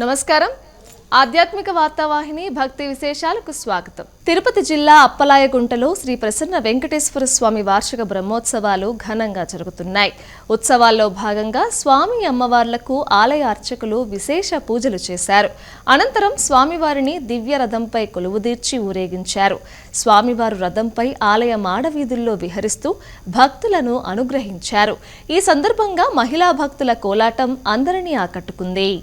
నమస్కారం. ఆధ్యాత్మిక వార్తావాహిని భక్తి విశేషాలకు స్వాగతం. తిరుపతి జిల్లా అప్పలాయగుంటలో శ్రీ ప్రసన్న వెంకటేశ్వర స్వామి వార్షిక బ్రహ్మోత్సవాలు ఘనంగా జరుగుతున్నాయి. ఉత్సవాల్లో భాగంగా స్వామి అమ్మవార్లకు ఆలయ అర్చకులు విశేష పూజలు చేశారు. అనంతరం స్వామివారిని దివ్య రథంపై కొలువుదీర్చి ఊరేగించారు. స్వామివారు రథంపై ఆలయ మాడవీధుల్లో విహరిస్తూ భక్తులను అనుగ్రహించారు. ఈ సందర్భంగా మహిళా భక్తుల కోలాటం అందరినీ ఆకట్టుకుంది.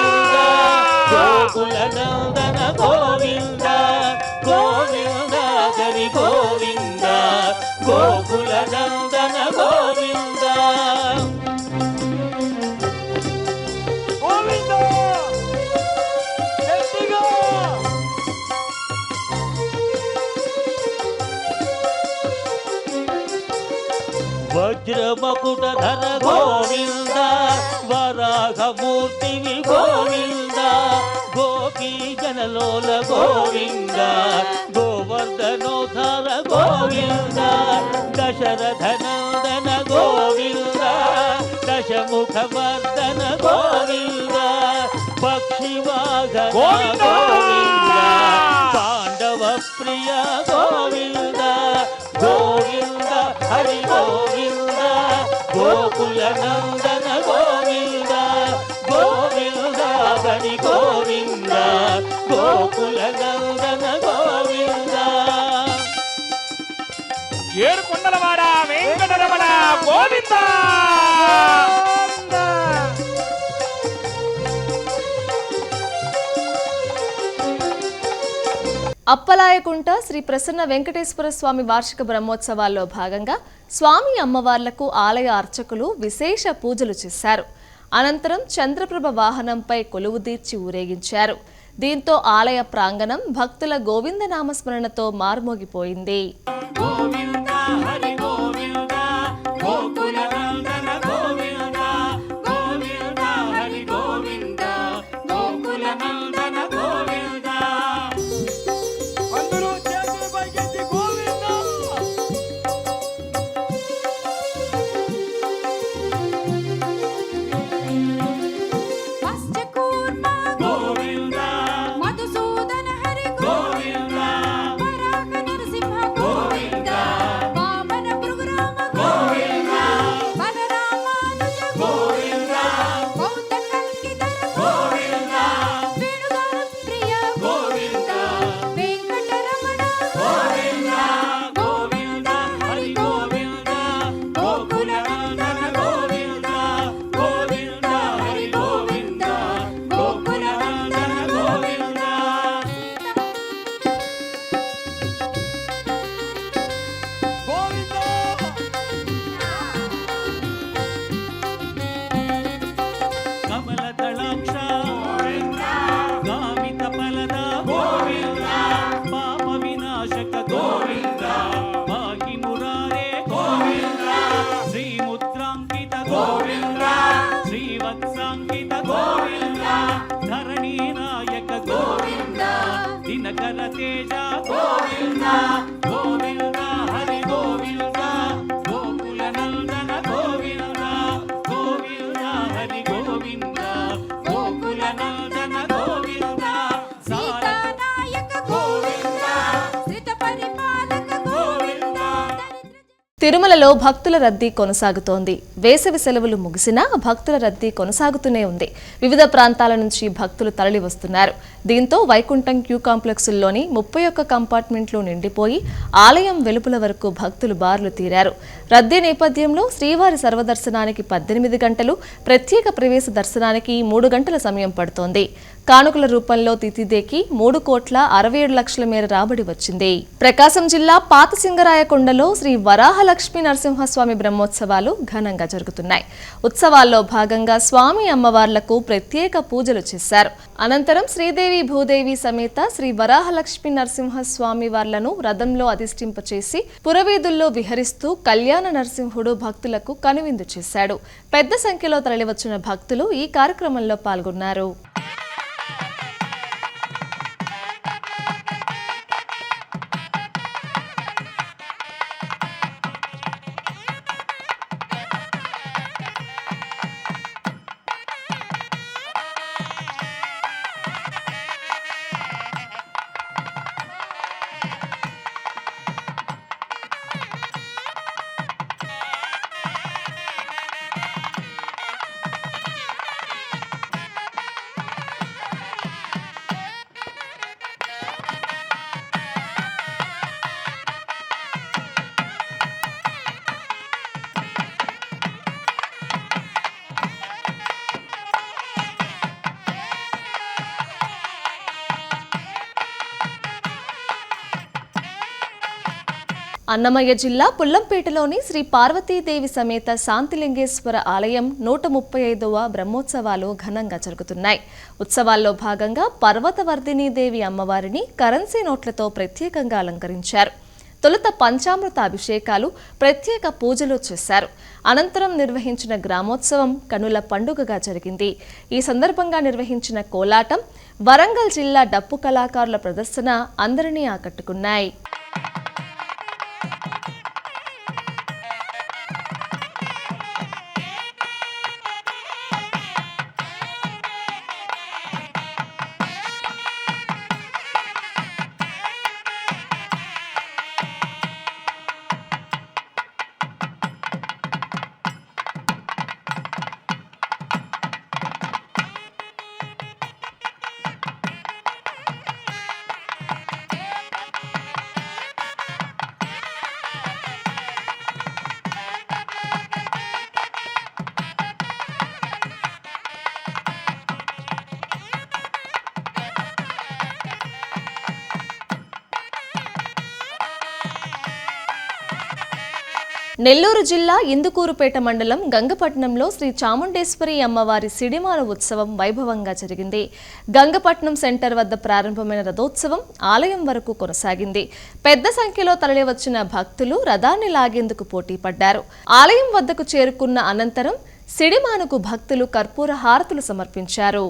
గోకుల నందన గోవింద గోవింద హరి గోవింద గోకుల నందన గోవింద! వజ్రమకుట ధర గోవింద వరాహమూర్తివి గోవింద. జనలోల గోవింద గోవర్ధనోధర గోవింద దశరథ నందన గోవింద దశముఖ వర్ధన గోవింద పక్షివాగన గోవింద! పాండవ ప్రియ గోవింద గోవింద హరి గోవింద గోకుల నందన గోవింద హరి గోవింద గోకుల నందన గోవింద. ఏడు కొండలవాడ వెంకటరమణ గోవింద. అప్పలాయకుంట శ్రీ ప్రసన్న వెంకటేశ్వర స్వామి వార్షిక బ్రహ్మోత్సవాల్లో భాగంగా స్వామి అమ్మవార్లకు ఆలయ అర్చకులు విశేష పూజలు చేశారు. అనంతరం చంద్రప్రభ వాహనంపై కొలువుదీర్చి ఊరేగించారు. దీంతో ఆలయ ప్రాంగణం భక్తుల గోవింద నామస్మరణతో మారుమోగిపోయింది. తిరుమలలో భక్తుల రద్దీ కొనసాగుతోంది. వేసవి సెలవులు ముగిసినా భక్తుల రద్దీ కొనసాగుతూనే ఉంది. వివిధ ప్రాంతాల నుంచి భక్తులు తరలి వస్తున్నారు దీంతో వైకుంఠం క్యూ కాంప్లెక్సుల్లోని ముప్పై ఒక్క కంపార్ట్మెంట్లు నిండిపోయి ఆలయం వెలుపల వరకు భక్తులు బారులు తీరారు. రద్దీ నేపథ్యంలో శ్రీవారి సర్వదర్శనానికి పద్దెనిమిది గంటలు ప్రత్యేక ప్రవేశ దర్శనానికి మూడు గంటల సమయం పడుతోంది. కానుకల రూపంలో తితిదేకి మూడు కోట్ల అరవై ఏడు లక్షల మేర రాబడి వచ్చింది. ప్రకాశం జిల్లా పాత సింగరాయకొండలో శ్రీ వరాహలక్ష్మి నరసింహస్వామి బ్రహ్మోత్సవాలు ఘనంగా జరుగుతున్నాయి. ఉత్సవాల్లో భాగంగా స్వామి అమ్మవార్లకు ప్రత్యేక పూజలు చేశారు. అనంతరం శ్రీదేవి భూదేవి సమేత శ్రీ వరాహలక్ష్మి నరసింహస్వామి వార్లను రథంలో అధిష్ఠింపచేసి పురవీధుల్లో విహరిస్తూ కళ్యాణ నరసింహుడు భక్తులకు కనువిందు చేశాడు. పెద్ద సంఖ్యలో తరలివచ్చిన భక్తులు ఈ కార్యక్రమంలో పాల్గొన్నారు. అన్నమయ్య జిల్లా పుల్లంపేటలోని శ్రీ పార్వతీదేవి సమేత శాంతిలింగేశ్వర ఆలయం నూట ముప్పై ఐదవ బ్రహ్మోత్సవాలు ఘనంగా జరుగుతున్నాయి. ఉత్సవాల్లో భాగంగా పర్వతవర్ధిని దేవి అమ్మవారిని కరెన్సీ నోట్లతో ప్రత్యేకంగా అలంకరించారు. తొలుత పంచామృత అభిషేకాలు ప్రత్యేక పూజలు చేశారు. అనంతరం నిర్వహించిన గ్రామోత్సవం కనుల పండుగగా జరిగింది. ఈ సందర్భంగా నిర్వహించిన కోలాటం వరంగల్ జిల్లా డప్పు కళాకారుల ప్రదర్శన అందరినీ ఆకట్టుకున్నాయి. నెల్లూరు జిల్లా ఇందుకూరుపేట మండలం గంగపట్నంలో శ్రీ చాముండేశ్వరి అమ్మవారి సిడిమాల ఉత్సవం వైభవంగా జరిగింది. గంగపట్నం సెంటర్ వద్ద ప్రారంభమైన రథోత్సవం ఆలయం వరకు కొనసాగింది. పెద్ద సంఖ్యలో తరలివచ్చిన భక్తులు రథాన్ని లాగేందుకు పోటీ పడ్డారు. ఆలయం వద్దకు చేరుకున్న అనంతరం సిడిమానుకు భక్తులు కర్పూర హారతులు సమర్పించారు.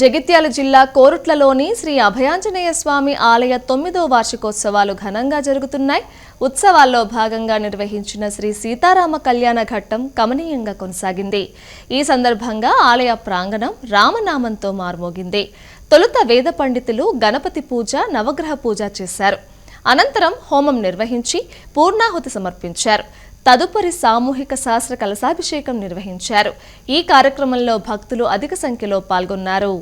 జగిత్యాల జిల్లా కోరుట్లలోని శ్రీ అభయాంజనేయ స్వామి ఆలయ తొమ్మిదో వార్షికోత్సవాలు ఘనంగా జరుగుతున్నాయి. ఉత్సవాల్లో భాగంగా నిర్వహించిన శ్రీ సీతారామ కళ్యాణ ఘట్టం కమనీయంగా కొనసాగింది. ఈ సందర్భంగా ఆలయ ప్రాంగణం రామనామంతో మార్మోగింది. తొలుత వేద పండితులు గణపతి పూజ నవగ్రహ పూజ చేశారు. అనంతరం హోమం నిర్వహించి పూర్ణాహుతి సమర్పించారు. తదుపరి సామూహిక శాస్త్ర కలశాభిషేకం నిర్వహించారు. ఈ కార్యక్రమంలో భక్తులు అధిక సంఖ్యలో పాల్గొన్నారు.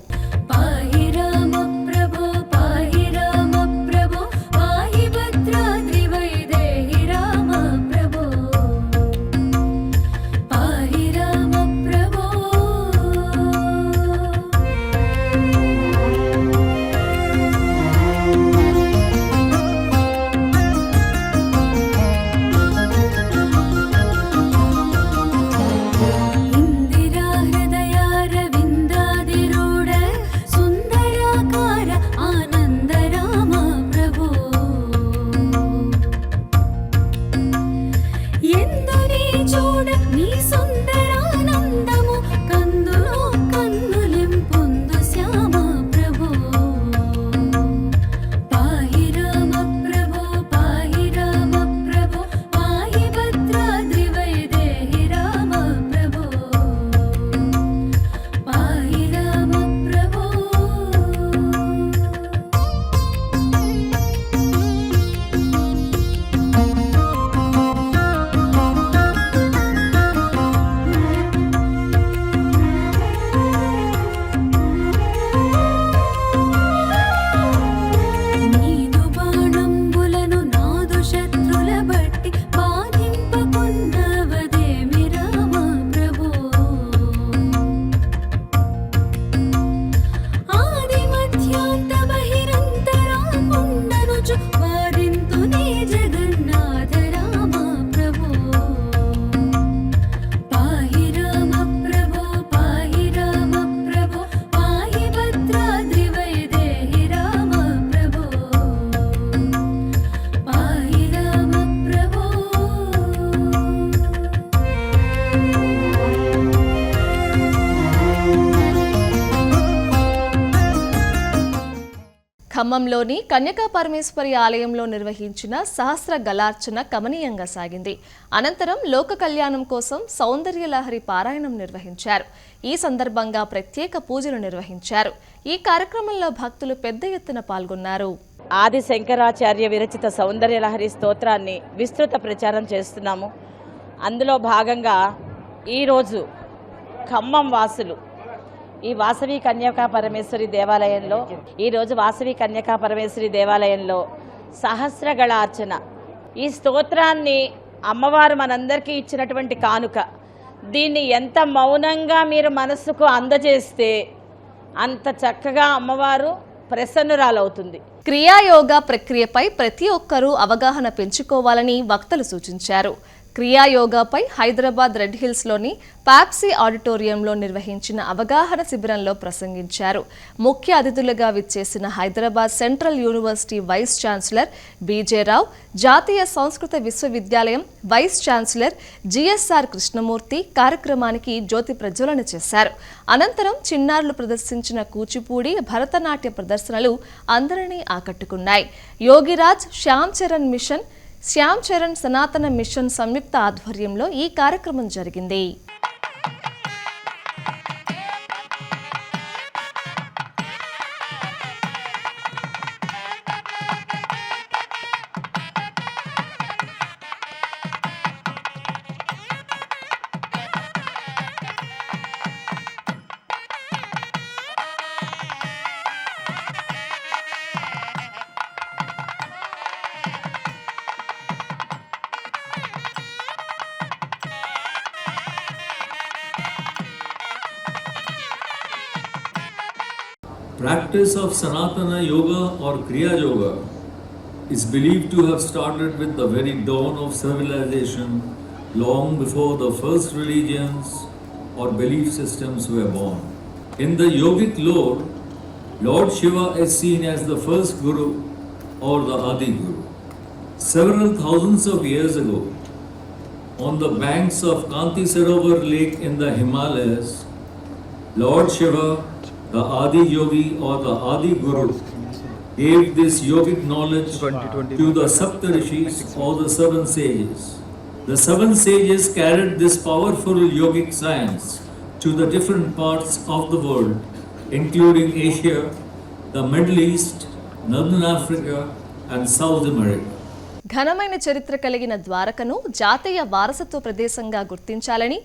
ఖమ్మంలోని కన్యకా పరమేశ్వరి ఆలయంలో నిర్వహించిన సహస్ర గలార్చన కమనీయంగా సాగింది. అనంతరం లోక కళ్యాణం కోసం సౌందర్య లహరి పారాయణం నిర్వహించారు. ఈ సందర్భంగా ప్రత్యేక పూజలు నిర్వహించారు. ఈ కార్యక్రమంలో భక్తులు పెద్ద ఎత్తున పాల్గొన్నారు. ఆది శంకరాచార్య విరచిత సౌందర్యలహరి స్తోత్రాన్ని విస్తృత ప్రచారం చేస్తున్నాము. అందులో భాగంగా ఈరోజు ఖమ్మం వాసులు ఈ వాసవి కన్యకా పరమేశ్వరి దేవాలయంలో ఈరోజు వాసవి కన్యకా పరమేశ్వరి దేవాలయంలో సహస్రగళార్చన. ఈ స్తోత్రాన్ని అమ్మవారు మనందరికీ ఇచ్చినటువంటి కానుక. దీన్ని ఎంత మౌనంగా మీరు మనస్సుకు అందజేస్తే అంత చక్కగా అమ్మవారు ప్రసన్నురాలవుతుంది. క్రియాయోగ ప్రక్రియపై ప్రతి ఒక్కరూ అవగాహన పెంచుకోవాలని వక్తలు సూచించారు. క్రియాయోగాపై హైదరాబాద్ రెడ్ హిల్స్లోని పాప్సీ ఆడిటోరియంలో నిర్వహించిన అవగాహన శిబిరంలో ప్రసంగించారు. ముఖ్య అతిథులుగా విచ్చేసిన Hyderabad Central University vice chancellor BJ Rao జాతీయ సంస్కృత విశ్వవిద్యాలయం వైస్ ఛాన్సలర్ జిఎస్ఆర్ కృష్ణమూర్తి కార్యక్రమానికి జ్యోతి ప్రజ్వలన చేశారు. అనంతరం చిన్నారులు ప్రదర్శించిన కూచిపూడి భరతనాట్య ప్రదర్శనలు అందరినీ ఆకట్టుకున్నాయి. యోగిరాజ్ శ్యామ్ చరణ్ మిషన్ శ్యామ్ చరణ్ సనాతన మిషన్ సంయుక్త ఆధ్వర్యంలో ఈ కార్యక్రమం జరిగింది. Practice of Sanatana Yoga or Kriya Yoga is believed to have started with the very dawn of civilization long before the first religions or belief systems were born. In the yogic lore, Lord Shiva is seen as the first Guru or the Adi Guru. Several thousands of years ago, on the banks of Kanti Sarovar Lake in the Himalayas, Lord Shiva, the Adi Yogi or the Adi Guru, gave this yogic knowledge to the Saptarishis or the seven sages. The seven sages carried this powerful yogic science to the different parts of the world, including Asia, the Middle East, Northern Africa, and South America. ఘనమైన చరిత్ర కలిగిన ద్వారకను జాతీయ వారసత్వ ప్రదేశంగా గుర్తించాలని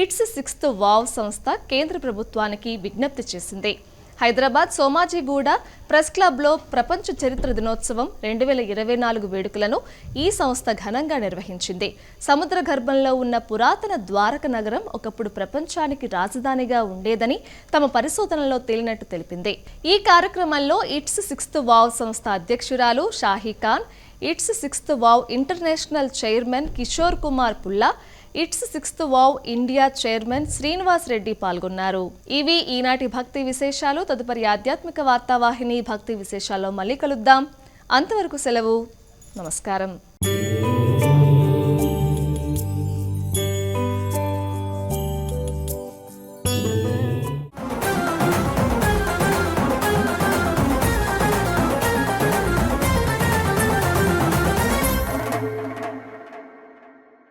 it's sixth wow సంస్థ కేంద్ర ప్రభుత్వానికి విజ్ఞప్తి చేసింది. హైదరాబాద్ సోమాజిగూడ ప్రెస్ క్లబ్లో ప్రపంచ చరిత్ర దినోత్సవం రెండు వేల ఇరవై నాలుగు వేడుకలను ఈ సంస్థ ఘనంగా నిర్వహించింది. సముద్ర గర్భంలో ఉన్న పురాతన ద్వారక నగరం ఒకప్పుడు ప్రపంచానికి రాజధానిగా ఉండేదని తమ పరిశోధనలో తేలినట్టు తెలిపింది. ఈ కార్యక్రమంలో ఇట్స్ సిక్స్త్ వావ్ సంస్థ అధ్యక్షురాలు Shahi Khan it's sixth wow international chairman Kishore Kumar Pulla it's sixth wow India chairman Srinivas Reddy పాల్గొన్నారు. ఇవి ఈనాటి భక్తి విశేషాలు. తదుపరి ఆధ్యాత్మిక వార్తావాహిని భక్తి విశేషాల్లో మళ్ళీ కలుద్దాం. అంతవరకు సెలవు. నమస్కారం.